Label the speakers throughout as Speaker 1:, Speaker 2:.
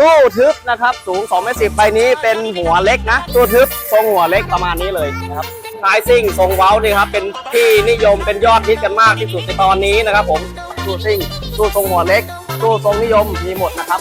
Speaker 1: ตู้ทึบนะครับสูง2เมตรสิบใบนี้เป็นหัวเล็กนะ ตู้ทึบทรงหัวเล็กประมาณนี้เลยนะครับคลายซิ่งทรงเว้านี่ครับเป็นที่นิยมเป็นยอดฮิตกันมากที่สุดในตอนนี้นะครับ ผมตู้ซิ่งตู้ทรงหัวเล็ก ตู้ทรงนิยมมีหมดนะครับ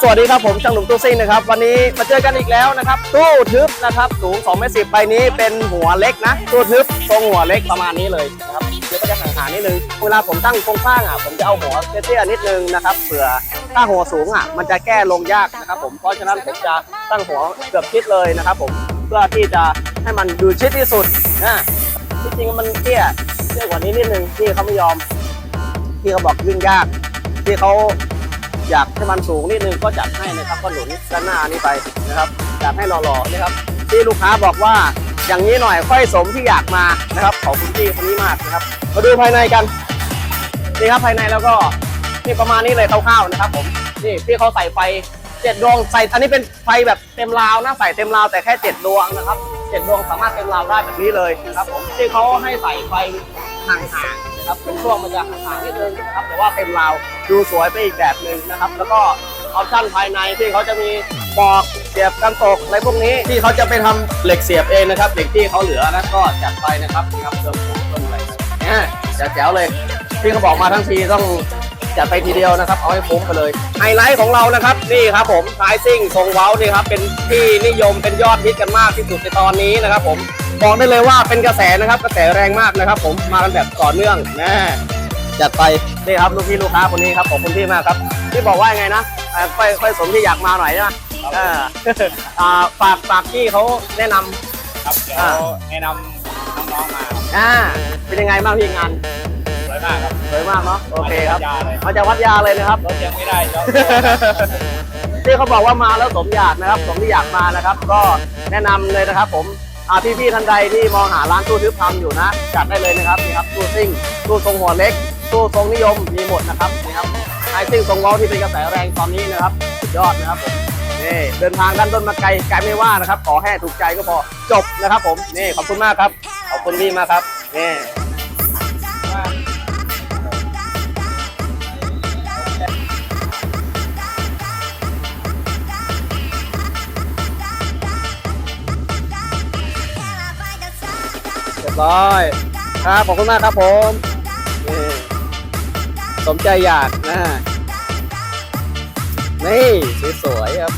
Speaker 1: สวัสดีครับผมช่างหนุ่มตู้ซิ่งนะครับ วันนี้มาเจอกันอีกแล้วนะครับ ตู้ทึบนะครับสูง2เมตรสิบใบนี้เป็นหัวเล็กนะ ตู้ทึบทรงหัวเล็กประมาณนี้เลยนะครับเดี๋ยวก็จะห่างๆนิดนึงเวลาผมตั้งโครงสร้างอะผมจะเอาหัวเตี้ยๆนิดนึงนะครับเผื่อ ถ้าหัวสูงอะมันจะแก้ลงยากนะครับผมเพราะฉะนั้นผมจะตั้งหัวเกือบชิดเลยนะครับผมเพื่อที่จะให้มันดูชิดที่สุดนะที่จริงมันเตี้ยเตี้ยกว่านี้นิดนึงที่เขาไม่ยอมที่เขาบอกวิ่งยาก ที่เขาอยากให้มันสูงนิดนึงก็จัดให้นะครับก็หนุนด้านหน้านี้ไปนะครับจัดให้หล่อๆนะครับที่ลูกค้าบอกว่าอย่างนี้หน่อยค่อยสมที่อยากมานะครับขอบคุณพี่คนนี้มากนะครับ มาดูภายในกันนี่ครับภายในแล้วก็ นี่ประมาณนี้เลยคร่าวๆนะครับผมนี่พี่เขาใส่ไฟเจ็ดดวงใส่อันนี้เป็นไฟแบบเต็มราวนะใส่เต็มราวแต่แค่เจ็ดดวงนะครับเจ็ดดวงสามารถเต็มราวได้แบบนี้เลยนะครับผมที่เขาให้ใส่ไฟห่างๆนะครับช่วงมันจะห่างๆนิดนึงนะครับแต่ว่าเต็มราวดูสวยไปอีกแบบหนึ่งนะครับ แล้วก็ออปชั่นภายในที่เขาจะมีปลอกเสียบกันตกอะไรพวกนี้ที่เขาจะไปทำเหล็กเสียบเองนะครับเหล็กที่เขาเหลือนะก็จัดไปนะครับนี่ครับเติมเติมอะไรเนี่ยแจ๋วๆเลยที่เขาบอกมาทั้งทีต้อง จัดไปทีเดียวนะครับ เอาให้คุ้มไปเลยไฮไลท์ของเรานะครับนี่ครับผมทายซิ่งทรงเว้านี่ครับเป็นที่นิยมเป็นยอดฮิตกันมากที่สุดในตอนนี้นะครับ ผมบอกได้เลยว่าเป็นกระแสนะครับกระแสแรงมากนะครับ ผมมากันแบบต่อเนื่องนะจัดไปนี่ครับลูกพี่ลูกค้าคนนี้ครับขอบคุณพี่มากครับที่บอกว่ายังไงนะเอ่อค่อยค่อยสมที่อยากมาหน่อยนะเอออ่าฝากฝากพี่เขาแนะนำ
Speaker 2: ครับเดี๋ยว
Speaker 1: อ่า
Speaker 2: แนะนำน้องๆมาครับ
Speaker 1: อ่าเป็นยังไงบ้างพี่งาน
Speaker 2: ส วยมากครับ
Speaker 1: สวยมากเนาะโอเคครับ
Speaker 2: มาจากวัดยาเลย
Speaker 1: มาจากวัดยาเลยนะครับ
Speaker 2: รถยังไม่ได้แล้ว
Speaker 1: ที่เขาบอกว่ามาแล้วสมอยากนะครับ สมที่อยากมานะครับ ก็แนะนำเลยนะครับ ผมอ่าพี่ๆท่านใดที่มองหาร้านตู้ทึบทำอยู่นะจัดได้เลยนะครับนี่ครับตู้ซิ่งตู้ทรงหัวเล็กตู้ทรงนิยมมีหมดนะครับนี่ครับไอซิ่งทรงเว้าที่เป็นกระแสแรงตอนนี้นะครับสุดยอดนะครับผมนี่เดินทางด้านต้นมาไกลไกลไม่ว่านะครับ ขอให้ถูกใจก็พอจบนะครับ ผมนี่ขอบคุณมากครับขอบคุณพี่มากครับนี่ บร้อย ครับ ขอบคุณมากครับผมสมใจอยากนะนี่สวยๆครับ